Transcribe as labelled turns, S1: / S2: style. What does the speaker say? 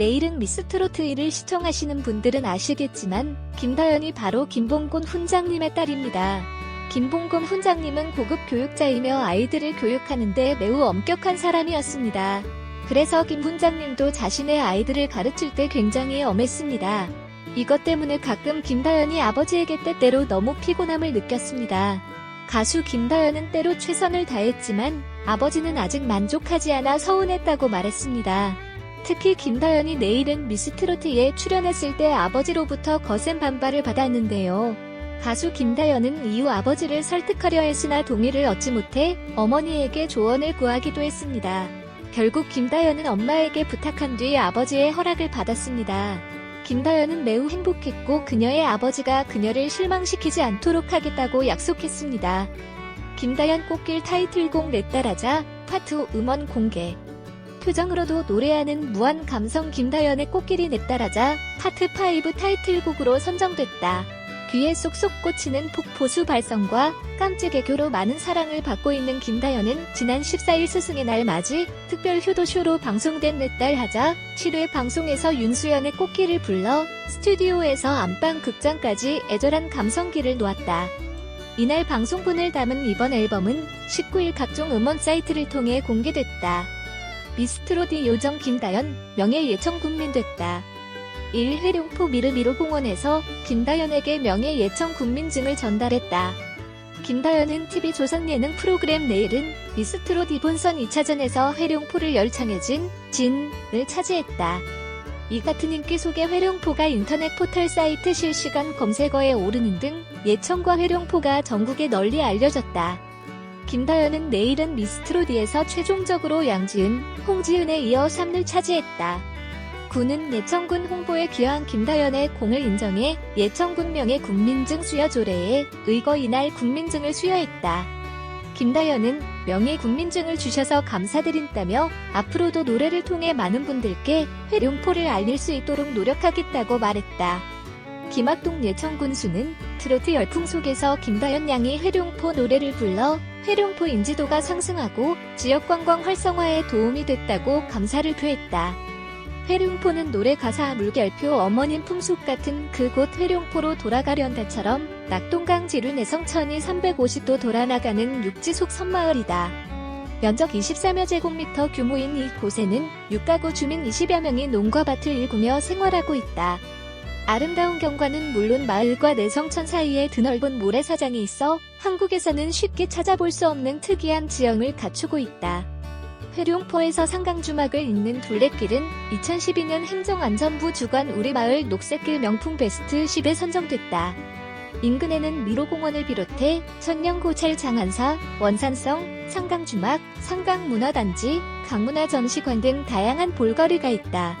S1: 내일은 미스트로트 1을 시청하시는 분들은 아시겠지만 김다연이 바로 김봉곤 훈장님의 딸입니다. 김봉곤 훈장님은 고급 교육자이며 아이들을 교육하는데 매우 엄격한 사람이었습니다. 그래서 김 훈장님도 자신의 아이들을 가르칠 때 굉장히 엄했습니다. 이것 때문에 가끔 김다연이 아버지에게 때때로 너무 피곤함을 느꼈습니다. 가수 김다연은 때로 최선을 다했지만 아버지는 아직 만족하지 않아 서운했다고 말했습니다. 특히 김다연이 내일은 미스트로트에 출연했을 때 아버지로부터 거센 반발을 받았는데요. 가수 김다연은 이후 아버지를 설득하려 했으나 동의를 얻지 못해 어머니에게 조언을 구하기도 했습니다. 결국 김다연은 엄마에게 부탁한 뒤 아버지의 허락을 받았습니다. 김다연은 매우 행복했고 그녀의 아버지가 그녀를 실망시키지 않도록 하겠다고 약속했습니다. 김다연 꽃길 타이틀곡 내 딸하자 파트 5 음원 공개 표정으로도 노래하는 무한 감성 김다연의 꽃길이 내 딸하자 파트 5 타이틀곡으로 선정됐다. 귀에 쏙쏙 꽂히는 폭포수 발성과 깜찍 애교로 많은 사랑을 받고 있는 김다연은 지난 14일 스승의 날 맞이 특별 효도쇼로 방송된 내딸 하자 7회 방송에서 윤수연의 꽃길을 불러 스튜디오에서 안방 극장까지 애절한 감성기를 놓았다. 이날 방송분을 담은 이번 앨범은 19일 각종 음원 사이트를 통해 공개됐다. 미스트로디 요정 김다연 명예 예청 국민 됐다. 1. 회룡포 미르미로 공원에서 김다연에게 명예 예청 국민증을 전달했다. 김다연은 TV조선 예능 프로그램 내일은 미스트롯 이본선 2차전에서 회룡포를 열창해진 진을 차지했다. 이 같은 인기 속에 회룡포가 인터넷 포털 사이트 실시간 검색어에 오르는 등 예청과 회룡포가 전국에 널리 알려졌다. 김다연은 내일은 미스트로디에서 최종적으로 양지은, 홍지은에 이어 3를 차지했다. 군은 예청군 홍보에 기여한 김다연의 공을 인정해 예청군 명예 국민증 수여 조례에 의거 이날 국민증을 수여했다. 김다연은 명예 국민증을 주셔서 감사드린다며 앞으로도 노래를 통해 많은 분들께 회룡포를 알릴 수 있도록 노력하겠다고 말했다. 김학동 예청군수는 트로트 열풍 속에서 김다연 양이 회룡포 노래를 불러 회룡포 인지도가 상승하고 지역 관광 활성화에 도움이 됐다고 감사를 표했다. 회룡포는 노래 가사 물결표 어머님 품속 같은 그곳 회룡포로 돌아가련다처럼 낙동강 지류 내성천이 350도 돌아나가는 육지 속 섬마을이다. 면적 23여 제곱미터 규모인 이곳에는 6가구 주민 20여 명이 농과 밭을 일구며 생활하고 있다. 아름다운 경관은 물론 마을과 내성천 사이에 드넓은 모래사장이 있어 한국에서는 쉽게 찾아볼 수 없는 특이한 지형을 갖추고 있다. 회룡포에서 상강주막을 잇는 둘레길은 2012년 행정안전부 주관 우리마을 녹색길 명품 베스트 10에 선정됐다. 인근에는 미로공원을 비롯해 천년고찰 장안사, 원산성, 상강주막, 상강문화단지, 강문화 전시관 등 다양한 볼거리가 있다.